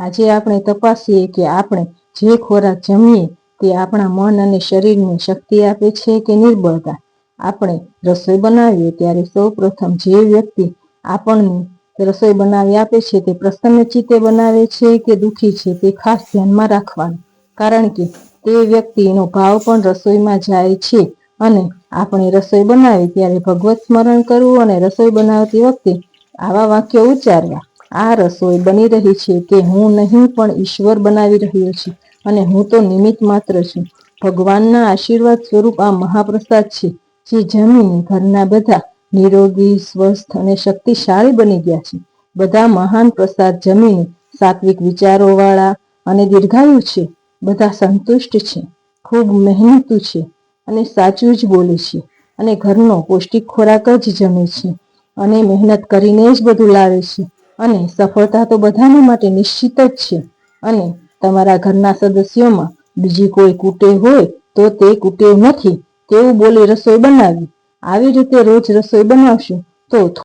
આજે આપણે તપાસીએ કે આપણે જે ખોરાક જમીએ તે આપણા મન અને શરીરને શક્તિ આપે છે કે નિર્બળતા? આપણે રસોઈ બનાવીએ ત્યારે સૌ પ્રથમ જે વ્યક્તિ આપણને રસોઈ બનાવી આપે છે તે પ્રસન્ન ચિત્તે બનાવે છે કે દુઃખી છે તે ખાસ ધ્યાનમાં રાખવાનું? કારણ કે તે વ્યક્તિનો ભાવ પણ રસોઈમાં જાય છે અને આપણે રસોઈ બનાવી ત્યારે ભગવત સ્મરણ કરવું અને રસોઈ બનાવતી વખતે આવા વાક્યો ઉચ્ચારવા. આ રસોઈ બની રહી છે કે હું નહીં પણ ઈશ્વર બનાવી રહ્યો છે અને હું તો નિમિત્ત માત્ર છું. ભગવાનના આશીર્વાદ સ્વરૂપ આ મહાપ્રસાદ છે જે જમીને, ઘરના બધા નિરોગી, સ્વસ્થ અને શક્તિશાળી બની ગયા છે. બધા મહાન પ્રસાદ જમીને, સાત્વિક વિચારોવાળા અને દીર્ઘાયુ છે. બધા સંતુષ્ટ છે, ખૂબ મહેનતુ છે અને સાચું જ બોલે છે અને ઘરનો પૌષ્ટિક ખોરાક જ જમે છે અને મહેનત કરીને જ બધું લાવે છે. અને સફળતા તો બધાને માટે નિશ્ચિત જ છે. અને તમારા ઘરના સદસ્યોમાં બીજી કોઈ કુટેવ હોય તો તે કુટેવ નથી. તેવું બોલી રસોઈ બનાવી. આવી રીતે રોજ રસોઈ બનાવશું તો